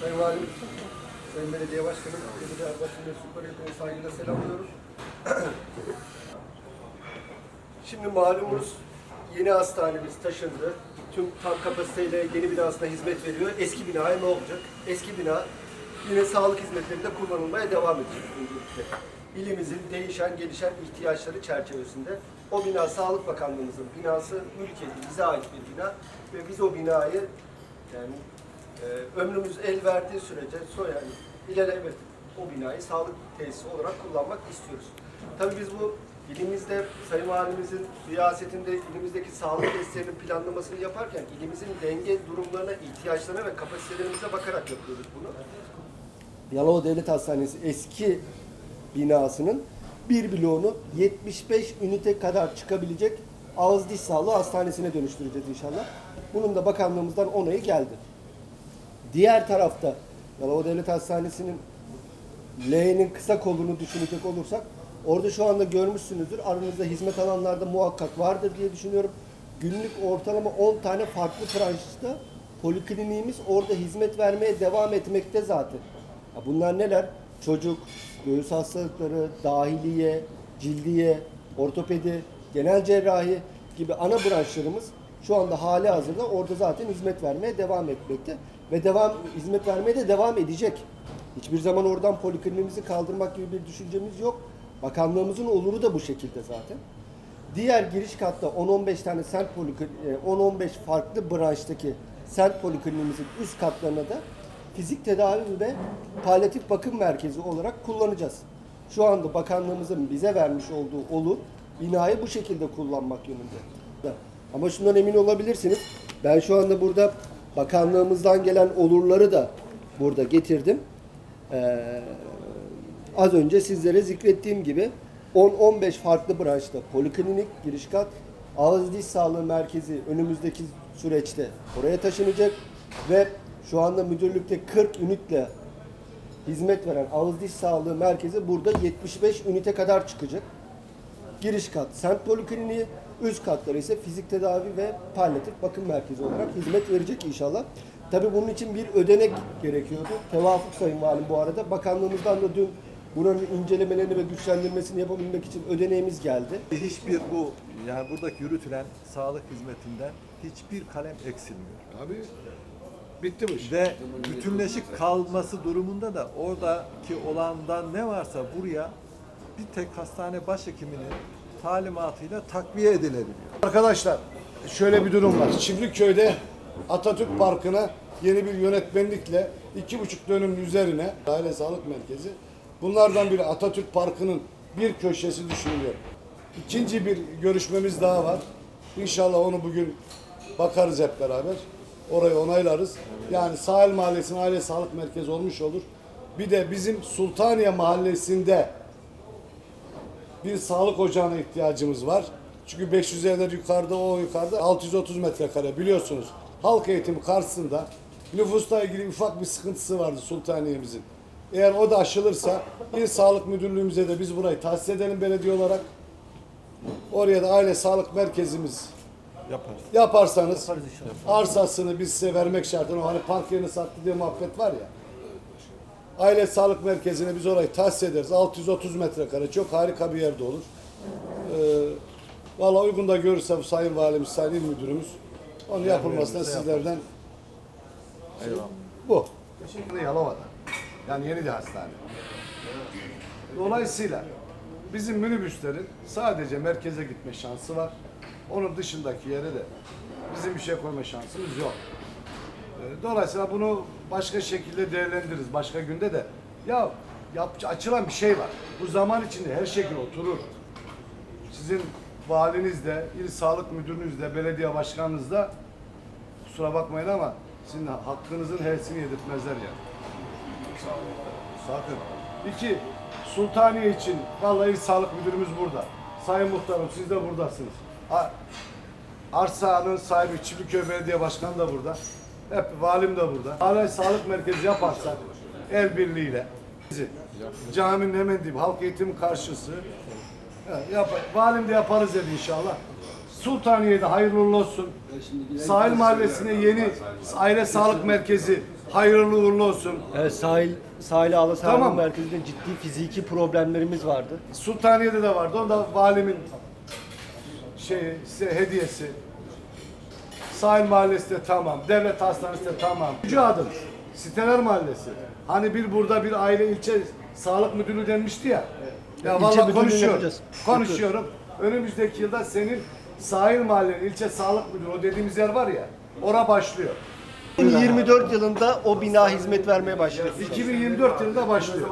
Sayın Valim, Sayın Belediye Başkanım, Belediye Başkanı Mesut Hepinizi saygıyla selamlıyorum. Şimdi malumunuz yeni hastanemiz taşındı. Tüm tam kapasiteyle yeni binasına hizmet veriyor. Eski binaya ne olacak? Eski bina yine sağlık hizmetlerinde kullanılmaya devam edecek. İlimizin değişen, gelişen ihtiyaçları çerçevesinde o bina Sağlık Bakanlığımızın binası, mülkiyeti bize ait bir bina ve biz o binayı yani e, ömrümüz el verdiği sürece so yani ilerlemek o binayı sağlık tesisi olarak kullanmak istiyoruz. Tabii biz bu ilimizde Sayın Valimizin riyasetinde ilimizdeki sağlık testlerinin planlamasını yaparken ilimizin denge durumlarına, ihtiyaçlarına ve kapasitelerimize bakarak yapıyoruz bunu. Yalova Devlet Hastanesi eski binasının bir bloğunu 75 ünite kadar çıkabilecek ağız diş sağlığı hastanesine dönüştüreceğiz inşallah. Bunun da bakanlığımızdan onayı geldi. Diğer tarafta Yalova Devlet Hastanesi'nin L'nin kısa kolunu düşünecek olursak orada şu anda görmüşsünüzdür. Aranızda hizmet alanlarda muhakkak vardır diye düşünüyorum. Günlük ortalama 10 tane farklı branşta polikliniğimiz orada hizmet vermeye devam etmekte zaten. Ya bunlar neler? Çocuk, göğüs hastalıkları, dahiliye, cildiye, ortopedi, genel cerrahi gibi ana branşlarımız şu anda hali hazırda orada zaten hizmet vermeye devam etmekte ve devam hizmet vermeye de devam edecek. Hiçbir zaman oradan polikliniğimizi kaldırmak gibi bir düşüncemiz yok. Bakanlığımızın oluru da bu şekilde zaten. Diğer giriş katta 10-15 tane sent polikli- e, 10-15 farklı branştaki sent polikliniğimizin üst katlarına da fizik tedavi ve palyatif bakım merkezi olarak kullanacağız. Şu anda bakanlığımızın bize vermiş olduğu olur binayı bu şekilde kullanmak yönünde. Ama şundan emin olabilirsiniz. Ben şu anda burada bakanlığımızdan gelen olurları da burada getirdim. Ee, az önce sizlere zikrettiğim gibi 10-15 farklı branşta poliklinik, giriş kat, ağız diş sağlığı merkezi önümüzdeki süreçte oraya taşınacak ve şu anda müdürlükte 40 ünitle hizmet veren ağız diş sağlığı merkezi burada 75 ünite kadar çıkacak. Giriş kat semt polikliniği, üst katları ise fizik tedavi ve palyatif bakım merkezi olarak hizmet verecek inşallah. Tabii bunun için bir ödenek gerekiyordu. Tevafuk Sayın Valim bu arada. Bakanlığımızdan da dün buranın incelemelerini ve güçlendirmesini yapabilmek için ödeneğimiz geldi. Hiçbir bu yani buradaki yürütülen sağlık hizmetinden hiçbir kalem eksilmiyor. Abi bitti bu iş. Ve bütünleşik kalması durumunda da oradaki olandan ne varsa buraya bir tek hastane başhekiminin talimatıyla takviye edilebiliyor. Arkadaşlar şöyle bir durum var. Çiftlikköy'de Atatürk Parkı'na yeni bir yönetmenlikle iki buçuk dönümün üzerine aile sağlık merkezi. Bunlardan biri Atatürk Parkı'nın bir köşesi düşünülüyor. İkinci bir görüşmemiz daha var. İnşallah onu bugün bakarız hep beraber. Orayı onaylarız. Yani Sahil Mahallesi'nin aile sağlık merkezi olmuş olur. Bir de bizim Sultaniye Mahallesi'nde bir sağlık ocağına ihtiyacımız var. Çünkü 500 evler yukarıda, o yukarıda 630 metrekare biliyorsunuz. Halk eğitimi karşısında nüfusla ilgili ufak bir sıkıntısı vardı Sultaniye'mizin. Eğer o da aşılırsa İl Sağlık Müdürlüğümüze de biz burayı tahsis edelim belediye olarak. Oraya da aile sağlık merkezimiz Yaparız. yaparsanız arsasını biz size vermek şartıyla hani park yerini sattı diye muhabbet var ya. Aile sağlık merkezine biz orayı tahsis ederiz. 630 metrekare çok harika bir yerde olur. Ee, Valla uygun da görürse bu Sayın Valimiz, Sayın İl Müdürümüz onun yapılmasına sizlerden bu. Şimdi Yalova'da. Yani yeni bir hastane. Dolayısıyla bizim minibüslerin sadece merkeze gitme şansı var. Onun dışındaki yere de bizim bir şey koyma şansımız yok. Ee, Dolayısıyla bunu başka şekilde değerlendiririz. Başka günde de ya yap, açılan bir şey var. Bu zaman içinde her şekil oturur. Sizin valiniz de, il sağlık müdürünüz de, belediye başkanınız da kusura bakmayın ama sizin hakkınızın hepsini yedirtmezler yani. Sakın. İki, Sultaniye için vallahi sağlık müdürümüz burada. Sayın muhtarım siz de buradasınız. A- Arsanın sahibi Çiftliköy Belediye Başkanı da burada. Hep valim de burada. Aile sağlık merkezi yaparsak el birliğiyle bizi caminin hemen dibi halk eğitim karşısı Evet, yap, valim de yaparız dedi inşallah. Sultaniye'de hayırlı uğurlu olsun. Sahil Mahallesi'ne yeni aile sağlık merkezi Hayırlı uğurlu olsun. Evet, sahil sahil ağlı sahil Tamam. merkezinde ciddi fiziki problemlerimiz vardı. Sultaniye'de de vardı. Onda valimin şey size hediyesi. Sahil Mahallesi de tamam. Devlet Hastanesi de tamam. Üçüncü adım. Siteler Mahallesi. Hani bir burada bir aile ilçe sağlık müdürlüğü denmişti ya. Ya müdürlüğünü konuşuyorum. Konuşuyorum. Önümüzdeki yılda senin sahil mahallenin ilçe sağlık müdürü o dediğimiz yer var ya. Ora başlıyor. 2024 yılında o bina hizmet vermeye başladı. 2024 yılında başlıyor.